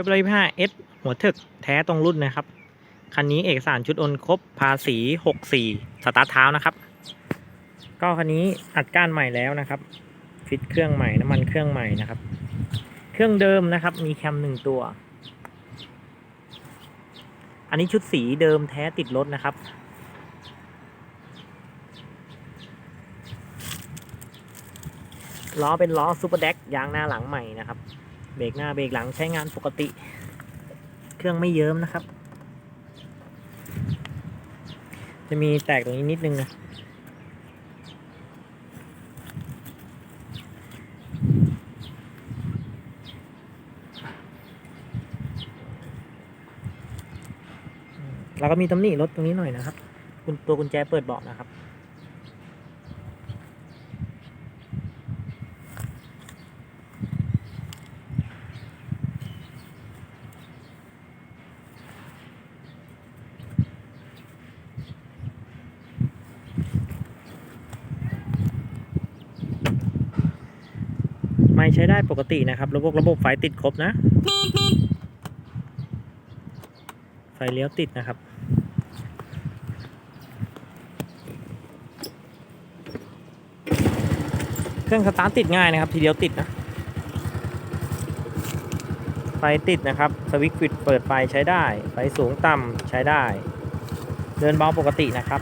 ว็บร้อยห้าเอสหัวถิกแท้ตรงรุ่นนะครับ คันนี้เอกสารชุดโอนครบภาษีหกสี่สตาร์ทเท้านะครับ ก็คันนี้อัดก้านใหม่แล้วนะครับ ฟิตเครื่องใหม่น้ำมันเครื่องใหม่นะครับ เครื่องเดิมนะครับ มีแคมหนึ่งตัว อันนี้ชุดสีเดิมแท้ติดรถนะครับล้อเป็นล้อซูเปอร์แดกยางหน้าหลังใหม่นะครับ เบรกหน้าเบรกหลังใช้งานปกติ เครื่องไม่เยิ้มนะครับ จะมีแตกตรงนี้นิดนึงนะแล้วก็มีตำหนิรถตรงนี้หน่อยนะครับคุณตัวกุญแจเปิดเบาะนะครับ ไม่ใช้ได้ปกตินะครับ ระบบระบบไฟติดครบนะ ไฟเลี้ยวติดนะครับเครื่องสตาร์ทติดง่ายนะครับ ทีเดียวติดนะ ไฟติดนะครับ สวิตช์ปิดเปิดไฟใช้ได้ ไฟสูงต่ำใช้ได้ เดินเบาปกตินะครับ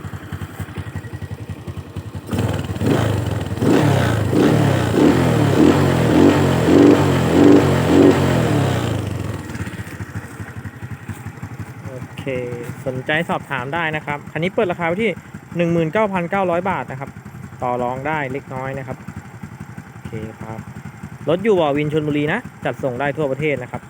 เค สนใจสอบถามได้นะครับ คันนี้เปิดราคาไว้ที่ 19,900 บาทนะครับ ต่อรองได้เล็กน้อยนะครับ โอเคครับ รถอยู่บ่อวินชนบุรีนะ จัดส่งได้ทั่วประเทศนะครับ